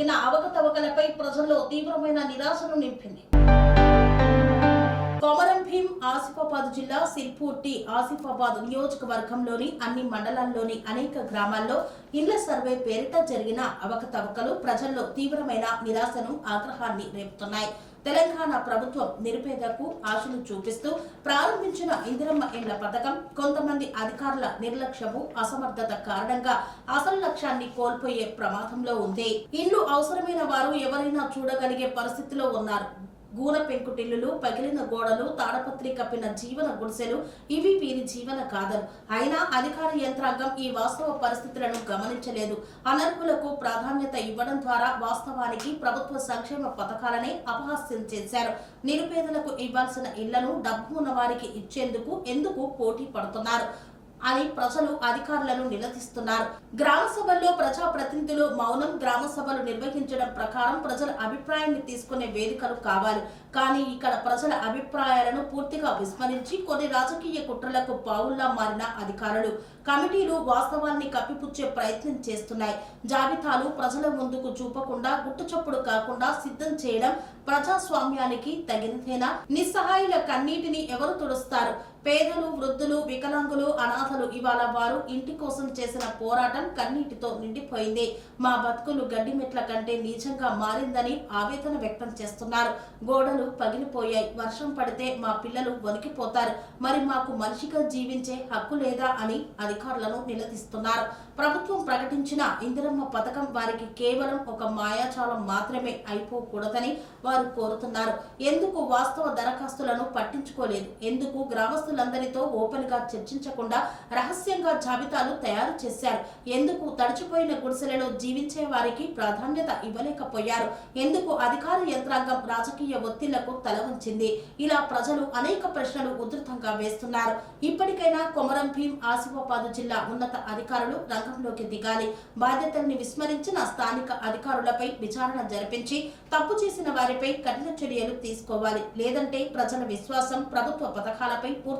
జరిగిన అవకతవకలపై ప్రజల్లో తీవ్రమైన నిరాశను నింపింది. కొమరం భీం ఆసిఫాబాద్ జిల్లా సిర్పూర్టి ఆసిఫాబాద్ నియోజకవర్గంలోని అన్ని మండలాల్లోని అనేక గ్రామాల్లో ఇళ్ళ సర్వే పేరిట జరిగిన అవకతవకలు ప్రజల్లో తీవ్రమైన నిరాశను ఆగ్రహాన్ని రేపుతున్నాయి. తెలంగాణ ప్రభుత్వం నిరుపేదకు ఆశలు చూపిస్తూ ప్రారంభించిన ఇందిరమ్మ ఇండ్ల పథకం కొంతమంది అధికారుల నిర్లక్ష్యము అసమర్థత కారణంగా అసలు లక్ష్యాన్ని కోల్పోయే ప్రమాదంలో ఉంది. ఇల్లు అవసరమైన వారు ఎవరైనా చూడగలిగే పరిస్థితిలో ఉన్నారు. గూన పెంకుటిల్లులు పగిలిన గోడలు తాడపత్రి కప్పిన జీవన గుడిసెలు ఇవి వీరి జీవన కాదరు అయినా అధికార యంత్రాంగం ఈ వాస్తవ పరిస్థితులను గమనించలేదు. అనర్హులకు ప్రాధాన్యత ఇవ్వడం ద్వారా వాస్తవానికి ప్రభుత్వ సంక్షేమ పథకాలనే అపహాస్యం చేశారు. నిరుపేదలకు ఇవ్వాల్సిన ఇళ్ళను డబ్బు ఉన్న వారికి ఇచ్చేందుకు ఎందుకు పోటీ పడుతున్నారు? అని ప్రజలు అధికారులను నిలదీస్తున్నారు. గ్రామ సభల్లో ప్రజా ప్రతినిధులు మౌనం గ్రామ సభలు నిర్వహించడం ప్రకారం ప్రజల అభిప్రాయాన్ని తీసుకునే వేదికలు కావాలి. కానీ ఇక్కడ ప్రజల అభిప్రాయాలను పూర్తిగా విస్మరించి కొన్ని రాజకీయ కుట్రలకు పావుల్లా మారిన అధికారులు కమిటీలు వాస్తవాన్ని కప్పిపుచ్చే ప్రయత్నం చేస్తున్నాయి. జాబితాలు ప్రజల ముందుకు చూపకుండా గుట్టుచప్పుడు కాకుండా సిద్ధం చేయడం ప్రజాస్వామ్యానికి తగినదేనా? నిస్సహాయుల కన్నీటిని ఎవరు తుడుస్తారు? పేదలు వృద్ధులు వికలాంగులు అనాథలు ఇవాళ వారు ఇంటి కోసం చేసిన పోరాటం కన్నీటితో నిండిపోయింది. మా బతుకులు గడ్డి మెట్ల కంటే నీచంగా మారిందని ఆవేదన వ్యక్తం చేస్తున్నారు. గోడలు పగిలిపోయాయి. వర్షం పడితే మా పిల్లలు వణికిపోతారు. మరి మాకు మనిషిగా జీవించే హక్కు లేదా అని అధికారులను నిలదీస్తున్నారు. ప్రభుత్వం ప్రకటించిన ఇందిరమ్మ పథకం వారికి కేవలం ఒక మాయాజాలం మాత్రమే అయిపోకూడదని వారు కోరుతున్నారు. ఎందుకు వాస్తవ దరఖాస్తులను పట్టించుకోలేదు? ఎందుకు ఉద్యోగస్తులందరితో ఓపెన్గా చర్చించకుండా రహస్యంగా జాబితాలు తయారు చేశారు. ఎందుకు తడిచిపోయిన గుడిసెలలో జీవించే వారికి ప్రాధాన్యత ఇవ్వలేకపోయారు? ఎందుకు అధికార యంత్రాంగం రాజకీయ ఒత్తిళ్ళకు తలవంచింది ఇలా ప్రజలు అనేక ప్రశ్నలు ఉధృతంగా వేస్తున్నారు. ఇప్పటికైనా కొమరం భీం ఆసిఫాబాద్ జిల్లా ఉన్నత అధికారులు రంగంలోకి దిగాలి. బాధ్యతల్ని విస్మరించిన స్థానిక అధికారులపై విచారణ జరిపించి తప్పు చేసిన వారిపై కఠిన చర్యలు తీసుకోవాలి. లేదంటే ప్రజల విశ్వాసం ప్రభుత్వ పథకాలపై పూర్తి